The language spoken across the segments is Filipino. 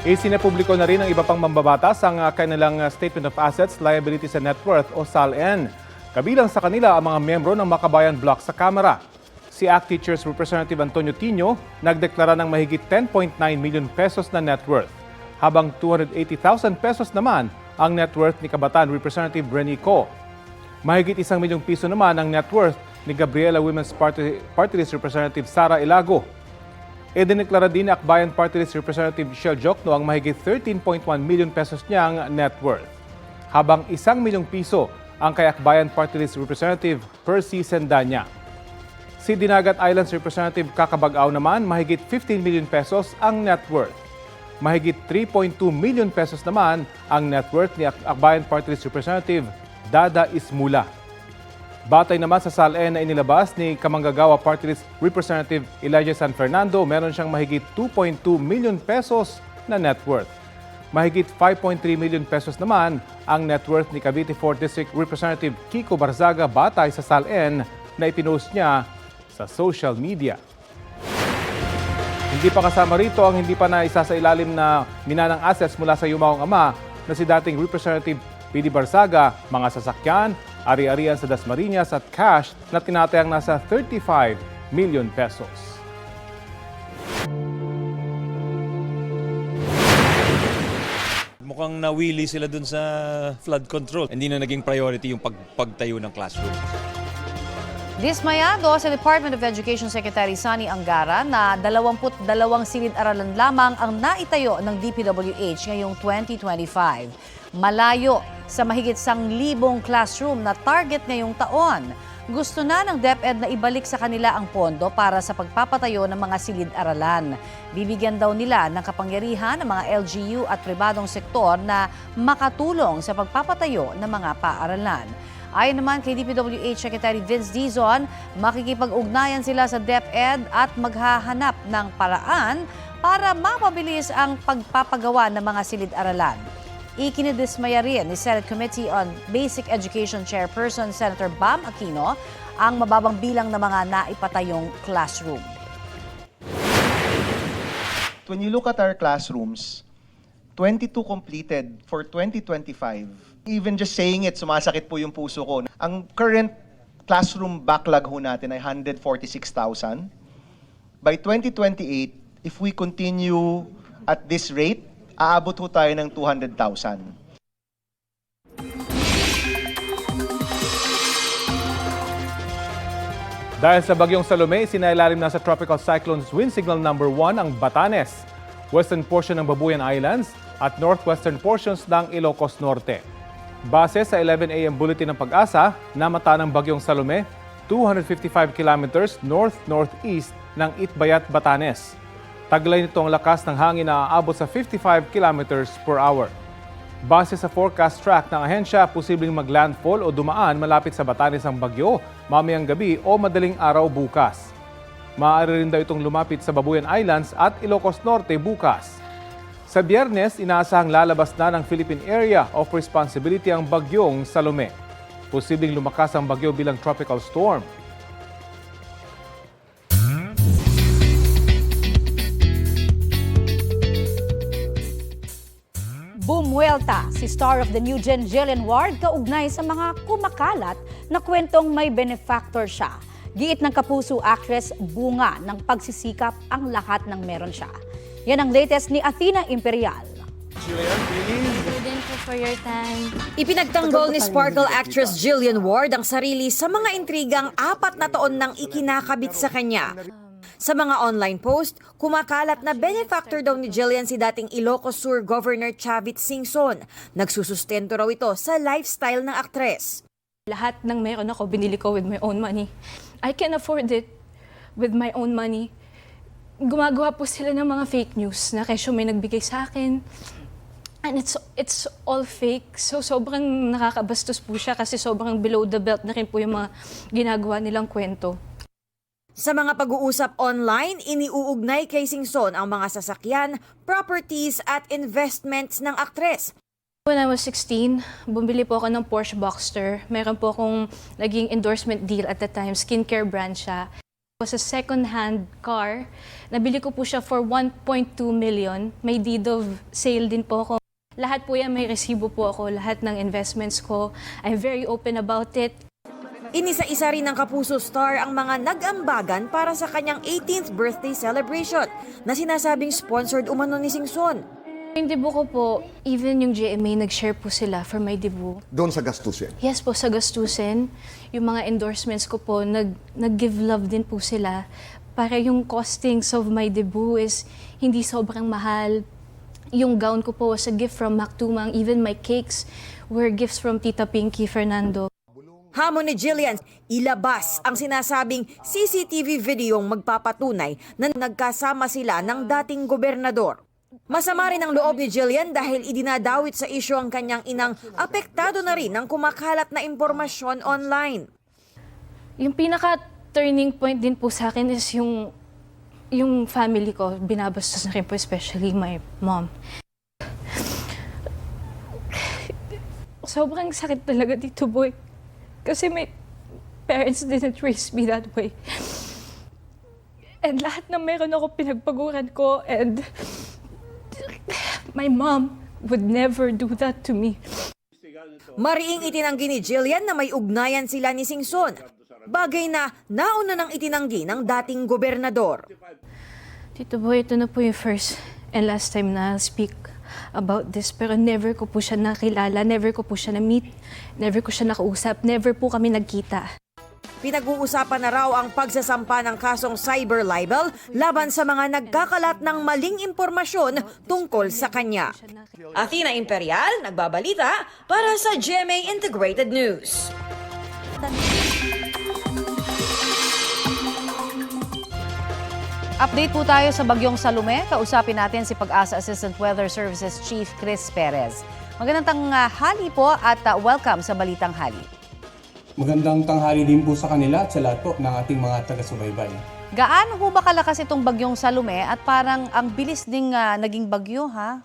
Isinapubliko na rin ng iba pang mambabatas ang kanilang ah, Statement of Assets, Liabilities and Net Worth o SALN. Kabilang sa kanila ang mga miyembro ng Makabayan Block sa Kamara. Si ACT Teachers Representative Antonio Tino nagdeklara ng mahigit 10.9 million pesos na net worth, habang 280,000 pesos naman ang net worth ni Kabataan Representative Brenny Co. Mahigit isang milyong piso naman ang net worth ni Gabriela Women's Party, Party List Representative Sara Ilago. E dineklara din ni Akbayan Party List Representative Michelle Jokno ang mahigit 13.1 million pesos niyang net worth. Habang isang milyong piso ang kay Akbayan Party List Representative Percy Sendanya. Si Dinagat Islands Representative Kakabagaw naman mahigit 15 million pesos ang net worth. Mahigit 3.2 million pesos naman ang net worth ni Ak- Akbayan Party List Representative Dada Ismula. Batay naman sa SALN na inilabas ni Kamanggagawa Party List Representative Elijah San Fernando, meron siyang mahigit 2.2 million pesos na net worth. Mahigit 5.3 million pesos naman ang net worth ni Cavite 4th District Representative Kiko Barzaga batay sa SALN na ipinost niya sa social media. Hindi pa kasama rito ang hindi pa na isa sa ilalim na minanang assets mula sa yumaong ama na si dating Representative P.D. Barsaga, mga sasakyan, ari-arian sa Dasmariñas at cash na tinatayang nasa 35 million pesos. Mukhang nawili sila dun sa flood control. Hindi na naging priority yung pag pagtayo ng classroom. Dismayado sa Department of Education Secretary Sani Angara na 22 silid-aralan lamang ang naitayo ng DPWH ngayong 2025. Malayo sa mahigit sang libong classroom na target ngayong taon. Gusto na ng DepEd na ibalik sa kanila ang pondo para sa pagpapatayo ng mga silid-aralan. Bibigyan daw nila ng kapangyarihan ng mga LGU at pribadong sektor na makatulong sa pagpapatayo ng mga paaralan. Ayon naman kay DPWH Secretary Vince Dizon, makikipag-ugnayan sila sa DepEd at maghahanap ng paraan para mapabilis ang pagpapagawa ng mga silid-aralan. Ikinidismaya rin ni Senate Committee on Basic Education Chairperson Senator Bam Aquino ang mababang bilang ng mga naipatayong classroom. when you look at our classrooms, 22 completed for 2025. Even just saying it, sumasakit po yung puso ko. Ang current classroom backlog ho natin ay 146,000. By 2028, if we continue at this rate, aabot ho tayo ng 200,000. Dahil sa bagyong Salome, sinailalim na sa Tropical Cyclone's wind signal number 1 ang Batanes, western portion ng Babuyan Islands at northwestern portions ng Ilocos Norte. Base sa 11 a.m. bulletin ng pag-asa, namata ng bagyong Salome 255 kilometers north-northeast ng Itbayat, Batanes. Taglay nito ang lakas ng hangin na aabot sa 55 kilometers per hour. Base sa forecast track ng ahensya, posibleng maglandfall o dumaan malapit sa Batanes ang bagyo mamayang gabi o madaling araw bukas. Maaari rin daw itong lumapit sa Babuyan Islands at Ilocos Norte bukas. Sa biyernes, inaasahang lalabas na ng Philippine Area of Responsibility ang bagyong Salome. Posibleng lumakas ang bagyo bilang tropical storm. Bumuelta si star of the new gen Jillian Ward kaugnay sa mga kumakalat na kwentong may benefactor siya. Giit ng kapuso actress, bunga ng pagsisikap ang lahat ng meron siya. Yan ang latest ni Athena Imperial. din po for your time. Ipinagtanggol ni Sparkle actress Jillian Ward ang sarili sa mga intrigang apat na taon nang ikinakabit sa kanya. Sa mga online post, kumakalat na benefactor daw ni Jillian si dating Ilocos Sur Governor Chavit Singson. Nagsusustento raw ito sa lifestyle ng aktres. Lahat ng meron ako, binili ko with my own money. I can afford it with my own money. Gumagawa po sila ng mga fake news na kesyo may nagbigay sa akin. And it's it's all fake. So sobrang nakakabastos po siya kasi sobrang below the belt na rin po yung mga ginagawa nilang kwento. Sa mga pag-uusap online, iniuugnay kay Singson ang mga sasakyan, properties at investments ng aktres. When I was 16, bumili po ako ng Porsche Boxster. Meron po akong naging endorsement deal at the time, skincare brand siya. was a second-hand car. Nabili ko po siya for 1.2 million. May deed of sale din po ako. Lahat po yan may resibo po ako, lahat ng investments ko. I'm very open about it. Inisa-isa rin ng Kapuso Star ang mga nag-ambagan para sa kanyang 18th birthday celebration na sinasabing sponsored umano ni Singson. Yung debut ko po, even yung GMA, nag-share po sila for my debut. doon sa gastusin. Yes po, sa gastusin. Yung mga endorsements ko po, nag, nag-give love din po sila. Para yung costings of my debut is hindi sobrang mahal. Yung gown ko po was a gift from Mac Tumang. Even my cakes were gifts from Tita Pinky Fernando. Hamon ni Jillian, ilabas ang sinasabing CCTV videong magpapatunay na nagkasama sila ng dating gobernador. Masama rin ang loob ni Jillian dahil idinadawit sa isyo ang kanyang inang apektado na rin ng kumakalat na impormasyon online. Yung pinaka turning point din po sa akin is yung yung family ko, binabastos na rin po, especially my mom. Sobrang sakit talaga dito, boy. Kasi my parents didn't raise me that way. And lahat na meron ako pinagpaguran ko and my mom would never do that to me. Mariing itinanggi ni Jillian na may ugnayan sila ni Singson. Bagay na nauna nang itinanggi ng dating gobernador. Tito Boy, ito na po yung first and last time na I'll speak about this. Pero never ko po siya nakilala, never ko po siya na-meet, never ko siya nakausap, never po kami nagkita. Pinag-uusapan na raw ang pagsasampa ng kasong cyber libel laban sa mga nagkakalat ng maling impormasyon tungkol sa kanya. Athena Imperial, nagbabalita para sa GMA Integrated News. Update po tayo sa Bagyong Salome. Kausapin natin si Pag-asa Assistant Weather Services Chief Chris Perez. Magandang tanghali po at uh, welcome sa Balitang Hali. Magandang tanghali din po sa kanila at sa lahat po ng ating mga taga-subaybay. Gaano ho ba kalakas itong Bagyong Salome at parang ang bilis ding uh, naging bagyo ha?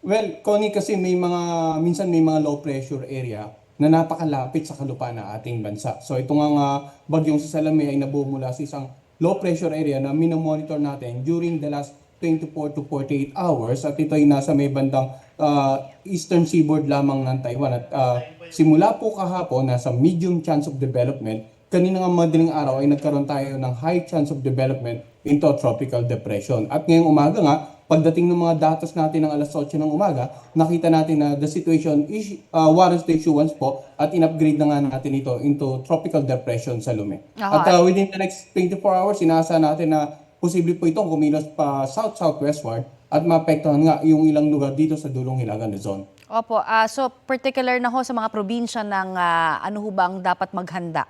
Well, Connie, kasi may mga, minsan may mga low pressure area na napakalapit sa kalupaan ng ating bansa. So ito nga nga bagyong sa Salame ay nabuo mula sa isang low pressure area na minomonitor natin during the last 24 to 48 hours. At ito ay nasa may bandang uh, eastern seaboard lamang ng Taiwan. At uh, simula po kahapon nasa medium chance of development kanina nga madaling araw ay nagkaroon tayo ng high chance of development into tropical depression. At ngayong umaga nga pagdating ng mga datos natin ng alas 8 ng umaga, nakita natin na the situation is uh, warrants the issuance po at in-upgrade na nga natin ito into tropical depression sa Lume. Aha. At uh, within the next 24 hours, inaasahan natin na posible po itong kumilos pa south-southwestward at maapektuhan nga yung ilang lugar dito sa dulong Hilagan Luzon. Opo, ah, so particular na ho sa mga probinsya ng ah, ano ho bang dapat maghanda?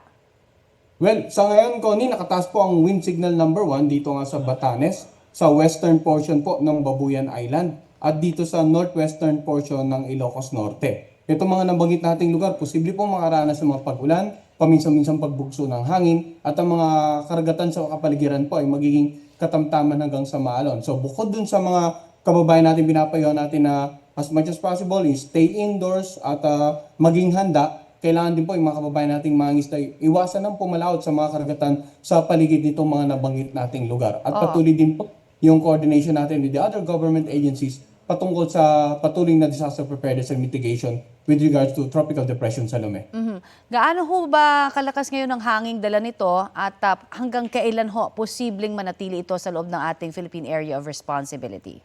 Well, sa ngayon, Connie, nakataas po ang wind signal number 1 dito nga sa Batanes, sa western portion po ng Babuyan Island at dito sa northwestern portion ng Ilocos Norte. Ito mga nabanggit nating lugar, posible po makaranas ng mga pag-ulan, paminsan-minsan pagbugso ng hangin at ang mga karagatan sa kapaligiran po ay magiging katamtaman hanggang sa maalon. So bukod dun sa mga kababayan natin pinapayuhan natin na as much as possible is stay indoors at ah, maging handa kailangan din po yung mga kababayan nating mga isda iwasan ng pumalawot sa mga karagatan sa paligid nitong mga nabanggit nating lugar. At patuloy din po yung coordination natin with the other government agencies patungkol sa patuloy na disaster preparedness and mitigation with regards to tropical depression sa Lome. Mhm. Gaano ho ba kalakas ngayon ang hanging dala nito at ah, hanggang kailan ho posibleng manatili ito sa loob ng ating Philippine Area of Responsibility?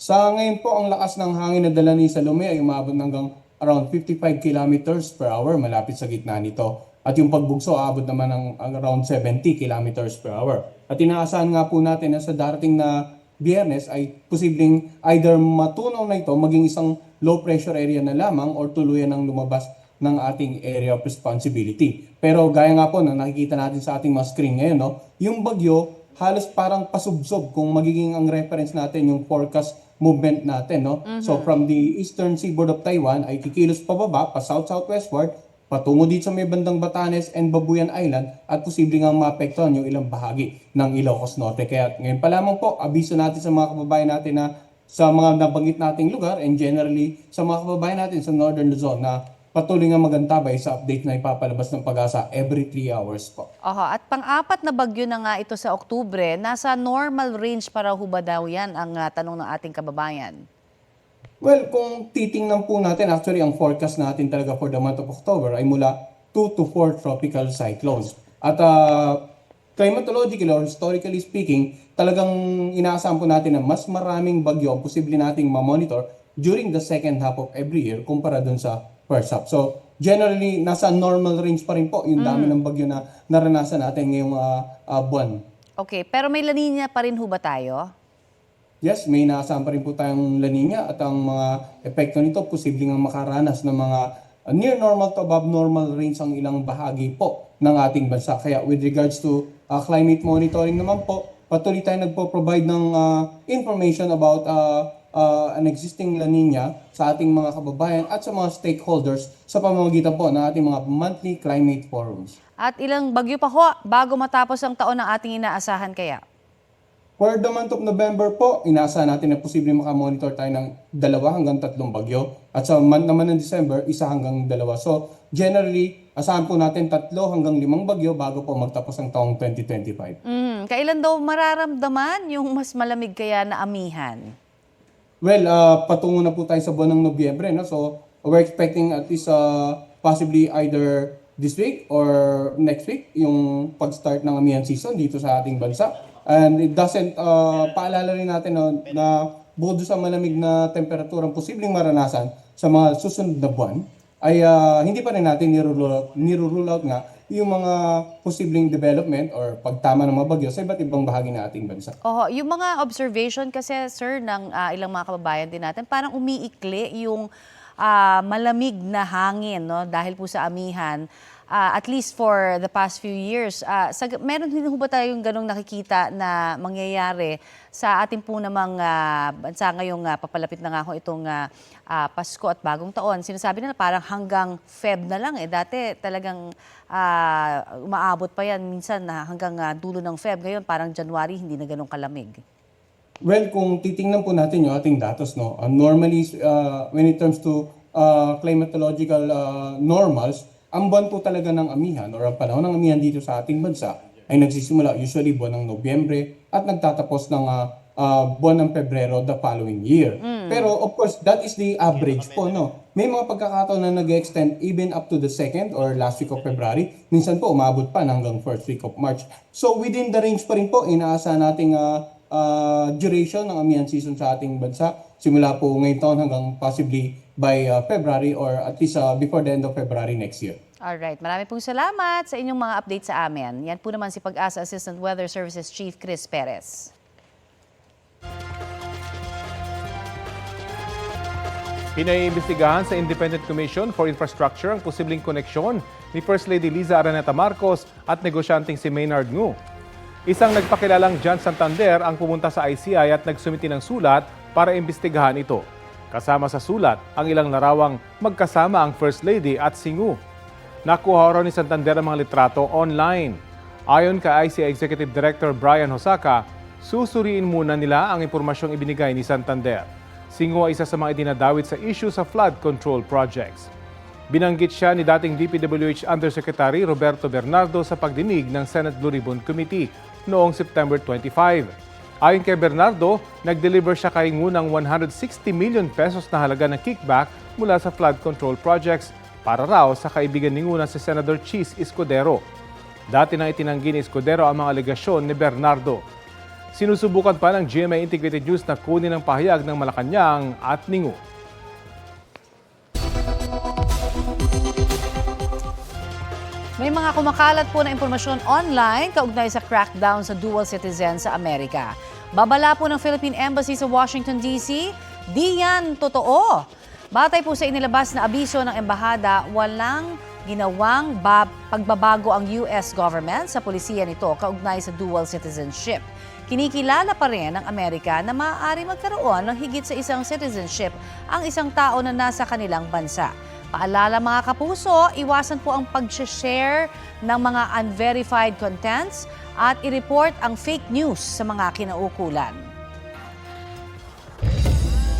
Sa ngayon po, ang lakas ng hangin na dala ni Salome ay umabot hanggang around 55 kilometers per hour malapit sa gitna nito. At yung pagbugso aabot naman ng ang around 70 kilometers per hour. At inaasahan nga po natin na sa darating na biyernes ay posibleng either matunaw na ito maging isang low pressure area na lamang or tuluyan ng lumabas ng ating area of responsibility. Pero gaya nga po na nakikita natin sa ating mga screen ngayon, no, yung bagyo halos parang pasubsob kung magiging ang reference natin yung forecast movement natin. No? So from the eastern seaboard of Taiwan ay kikilos pababa pa south-southwestward patungo dito sa may bandang Batanes and Babuyan Island at posibleng ang maapektuhan yung ilang bahagi ng Ilocos Norte. Kaya ngayon pa lamang po, abiso natin sa mga kababayan natin na sa mga nabanggit nating lugar and generally sa mga kababayan natin sa Northern Luzon na patuloy nga magantabay sa update na ipapalabas ng pag-asa every 3 hours po. Oho, at pang-apat na bagyo na nga ito sa Oktubre, nasa normal range para ho ba daw yan ang ah, tanong ng ating kababayan? Well, kung titingnan po natin, actually ang forecast natin talaga for the month of October ay mula 2 to 4 tropical cyclones. At uh, climatologically or historically speaking, talagang inaasahan po natin na mas maraming bagyo ang posible nating ma-monitor during the second half of every year kumpara dun sa first half. So, generally, nasa normal range pa rin po yung dami ng bagyo na naranasan natin ngayong uh, uh, buwan. Okay, pero may lanina pa rin ho ba tayo? Yes, may naasahan pa rin po tayong La Nina at ang mga epekto nito posibleng ang makaranas ng mga uh, near normal to above normal range ang ilang bahagi po ng ating bansa. Kaya with regards to uh, climate monitoring naman po, patuloy tayo nagpo-provide ng uh, information about uh, uh, an existing La Nina sa ating mga kababayan at sa mga stakeholders sa pamamagitan po ng ating mga monthly climate forums. At ilang bagyo pa ho bago matapos ang taon ng ating inaasahan kaya? For the month of November po, inaasahan natin na posibleng makamonitor tayo ng dalawa hanggang tatlong bagyo. At sa month naman ng December, isa hanggang dalawa. So, generally, asahan po natin tatlo hanggang limang bagyo bago po magtapos ang taong 2025. Mm, kailan daw mararamdaman yung mas malamig kaya na amihan? Well, uh, patungo na po tayo sa buwan ng Nobyembre. No? So, we're expecting at least uh, possibly either this week or next week yung pag-start ng amihan season dito sa ating bansa. And it doesn't, uh, paalala rin natin no, na bukod sa malamig na temperaturang posibleng maranasan sa mga susunod na buwan, ay uh, hindi pa rin natin nirule out, nga yung mga posibleng development or pagtama ng mga bagyo sa iba't ibang bahagi ng ating bansa. Oho, yung mga observation kasi sir ng ah, ilang mga kababayan din natin, parang umiikli yung ah, malamig na hangin no dahil po sa amihan. Ah, at least for the past few years, ah, sa, meron din ba tayong ganong nakikita na mangyayari sa ating po namang ah, bansa ngayong ah, papalapit na nga ho itong ah, ah, Pasko at Bagong Taon. Sinasabi nila parang hanggang Feb na lang eh. Dati talagang ah, umaabot pa yan minsan na hanggang ah, dulo ng Feb. Ngayon parang January hindi na ganong kalamig. Well, kung titingnan po natin yung ating datos, no, uh, normally, uh, when it comes to uh, climatological uh, normals, ang buwan po talaga ng amihan or ang panahon ng amihan dito sa ating bansa ay nagsisimula usually buwan ng Nobyembre at nagtatapos ng uh, uh, buwan ng Pebrero the following year. Pero of course, that is the average po, no? May mga pagkakataon na nag-extend even up to the second or last week of February. Minsan po, umabot pa hanggang first week of March. So within the range pa rin po, inaasahan nating uh, uh, duration ng amihan season sa ating bansa. Simula po ngayong taon hanggang possibly by uh, February or at least uh, before the end of February next year. Alright, marami pong salamat sa inyong mga update sa amin. Yan po naman si Pag-asa Assistant Weather Services Chief Chris Perez. Pinaiimbestigahan sa Independent Commission for Infrastructure ang posibleng koneksyon ni First Lady Liza Araneta Marcos at negosyanteng si Maynard Ngu. Isang nagpakilalang John Santander ang pumunta sa ICI at nagsumiti ng sulat para imbestigahan ito. Kasama sa sulat ang ilang larawang magkasama ang First Lady at si Ngu. Nakuha raw ni Santander ang mga litrato online. Ayon kay ICI Executive Director Brian Hosaka, susuriin muna nila ang impormasyong ibinigay ni Santander. Singo ay isa sa mga idinadawit sa issue sa flood control projects. Binanggit siya ni dating DPWH Undersecretary Roberto Bernardo sa pagdinig ng Senate Blue Ribbon Committee noong September 25. Ayon kay Bernardo, nag-deliver siya kay Ngu ng 160 million pesos na halaga ng kickback mula sa flood control projects para raw sa kaibigan ni Ngu na si Senator Cheese Escudero. Dati nang itinanggi ni Escudero ang mga alegasyon ni Bernardo. Sinusubukan pa ng GMA Integrated News na kunin ang pahayag ng Malacanang at Ningu. May mga kumakalat po na impormasyon online kaugnay sa crackdown sa dual citizen sa Amerika. Babala po ng Philippine Embassy sa Washington, D.C., di yan totoo. Batay po sa inilabas na abiso ng embahada, walang ginawang bab- pagbabago ang US government sa polisiya nito kaugnay sa dual citizenship. Kinikilala pa rin ng Amerika na maaari magkaroon ng higit sa isang citizenship ang isang tao na nasa kanilang bansa. Paalala mga kapuso, iwasan po ang pag-share ng mga unverified contents at i-report ang fake news sa mga kinaukulan.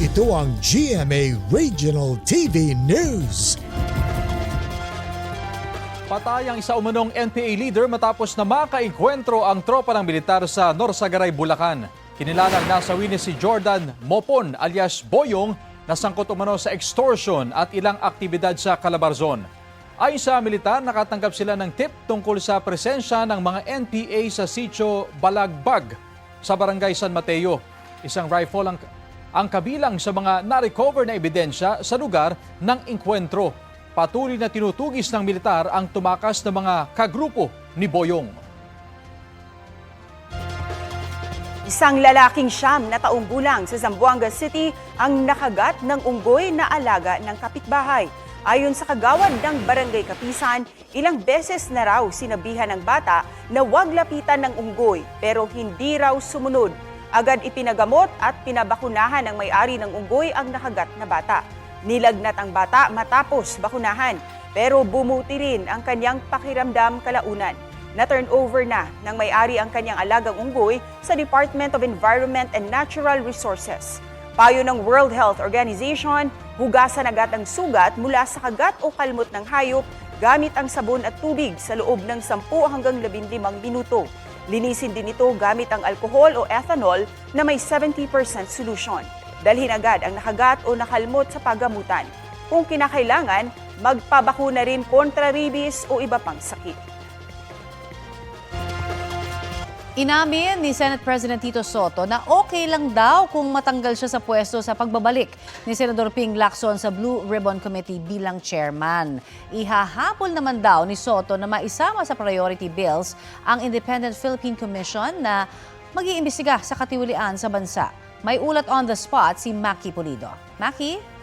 Ito ang GMA Regional TV News. Patay ang isa umanong NPA leader matapos na makaengkwentro ang tropa ng militar sa Norsagaray, Bulacan. Kinilalang nasawi ni si Jordan Mopon alias Boyong na sangkot umano sa extortion at ilang aktibidad sa Calabarzon. Ayon sa militar, nakatanggap sila ng tip tungkol sa presensya ng mga NPA sa sitio Balagbag sa barangay San Mateo. Isang rifle ang, ang kabilang sa mga na-recover na ebidensya sa lugar ng inkwentro. Patuloy na tinutugis ng militar ang tumakas ng mga kagrupo ni Boyong. Isang lalaking siyam na taong gulang sa Zamboanga City ang nakagat ng unggoy na alaga ng kapitbahay. Ayon sa kagawad ng Barangay Kapisan, ilang beses na raw sinabihan ng bata na huwag lapitan ng unggoy pero hindi raw sumunod. Agad ipinagamot at pinabakunahan ng may-ari ng unggoy ang nakagat na bata. Nilagnat ang bata matapos bakunahan pero bumuti rin ang kanyang pakiramdam kalaunan na turn over na ng may-ari ang kanyang alagang unggoy sa Department of Environment and Natural Resources. Payo ng World Health Organization, hugasan agad ang sugat mula sa kagat o kalmot ng hayop gamit ang sabon at tubig sa loob ng 10 hanggang 15 minuto. Linisin din ito gamit ang alkohol o ethanol na may 70% solution. Dalhin agad ang nakagat o nakalmot sa pagamutan. Kung kinakailangan, magpabakuna rin kontra rabies o iba pang sakit. Inamin ni Senate President Tito Soto na okay lang daw kung matanggal siya sa pwesto sa pagbabalik ni Senador Ping Lacson sa Blue Ribbon Committee bilang chairman. Ihahabol naman daw ni Soto na maisama sa priority bills ang Independent Philippine Commission na mag-iimbestiga sa katiwalian sa bansa. May ulat on the spot si Maki Pulido. Maki?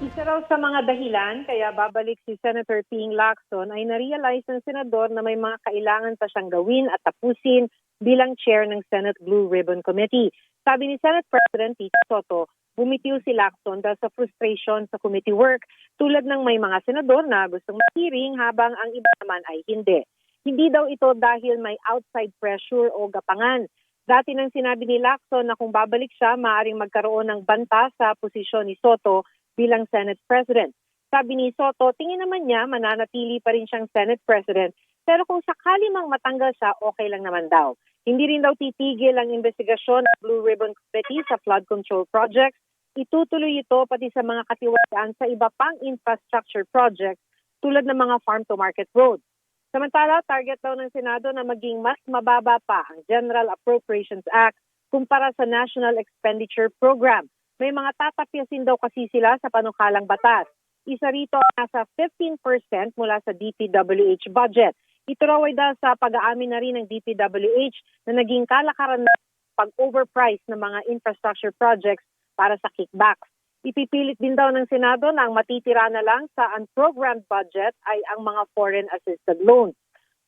Isa raw sa mga dahilan kaya babalik si Senator Ping Lacson ay na-realize ng senador na may mga kailangan pa siyang gawin at tapusin bilang chair ng Senate Blue Ribbon Committee. Sabi ni Senate President Tito Soto, bumitiw si Lacson dahil sa frustration sa committee work tulad ng may mga senador na gustong ma-hearing habang ang iba naman ay hindi. Hindi daw ito dahil may outside pressure o gapangan. Dati nang sinabi ni Lacson na kung babalik siya, maaaring magkaroon ng banta sa posisyon ni Soto bilang Senate President. Sabi ni Soto, tingin naman niya mananatili pa rin siyang Senate President pero kung sakali mang matanggal siya, okay lang naman daw. Hindi rin daw titigil ang investigasyon ng Blue Ribbon Committee sa flood control projects. Itutuloy ito pati sa mga katiwalaan sa iba pang infrastructure projects tulad ng mga farm-to-market roads. Samantala, target daw ng Senado na maging mas mababa pa ang General Appropriations Act kumpara sa National Expenditure Program may mga tatapyasin daw kasi sila sa panukalang batas. Isa rito nasa 15% mula sa DPWH budget. Ito raw ay dahil sa pag-aamin na rin ng DPWH na naging kalakaran na pag-overprice ng mga infrastructure projects para sa kickbacks. Ipipilit din daw ng Senado na ang matitira na lang sa unprogrammed budget ay ang mga foreign assisted loans.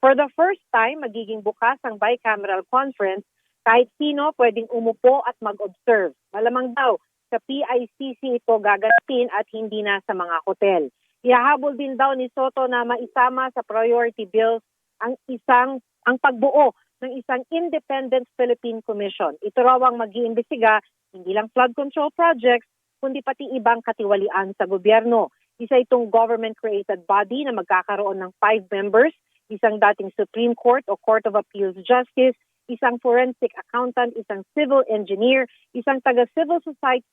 For the first time, magiging bukas ang bicameral conference kahit sino pwedeng umupo at mag-observe. Malamang daw, sa PICC ito gagatin at hindi na sa mga hotel. Ihahabol din daw ni Soto na maisama sa priority bills ang isang ang pagbuo ng isang independent Philippine Commission. Ito raw ang mag-iimbestiga hindi lang flood control projects kundi pati ibang katiwalian sa gobyerno. Isa itong government-created body na magkakaroon ng five members, isang dating Supreme Court o Court of Appeals Justice, isang forensic accountant, isang civil engineer, isang taga-civil society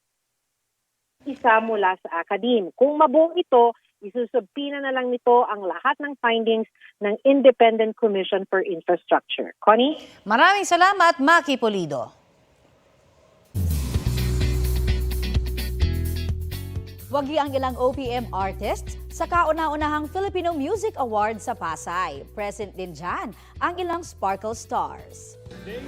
isa mula sa academe. Kung mabuong ito, isusubpina na lang nito ang lahat ng findings ng Independent Commission for Infrastructure. Connie? Maraming salamat, Maki Pulido. Wagi ang ilang OPM artists sa kauna-unahang Filipino Music Awards sa Pasay. Present din dyan ang ilang Sparkle Stars.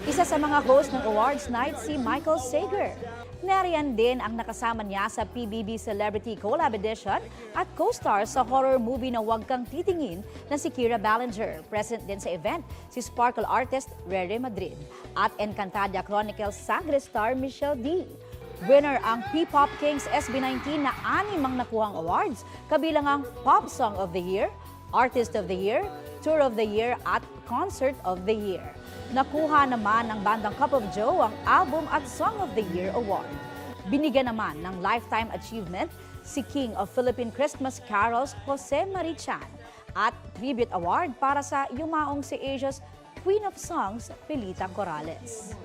Isa sa mga host ng awards night si Michael Sager. Nariyan din ang nakasama niya sa PBB Celebrity Collab Edition at co-star sa horror movie na Huwag Kang Titingin na si Kira Ballinger. Present din sa event si Sparkle artist Rere Madrid at Encantadia Chronicles Sangre star Michelle D. Winner ang P-Pop Kings SB19 na anim ang nakuhang awards, kabilang ang Pop Song of the Year, Artist of the Year, Tour of the Year at Concert of the Year. Nakuha naman ng bandang Cup of Joe ang Album at Song of the Year Award. Binigyan naman ng Lifetime Achievement si King of Philippine Christmas Carols Jose Marichan at Tribute Award para sa yumaong si Asia's Queen of Songs, Pelita Corrales.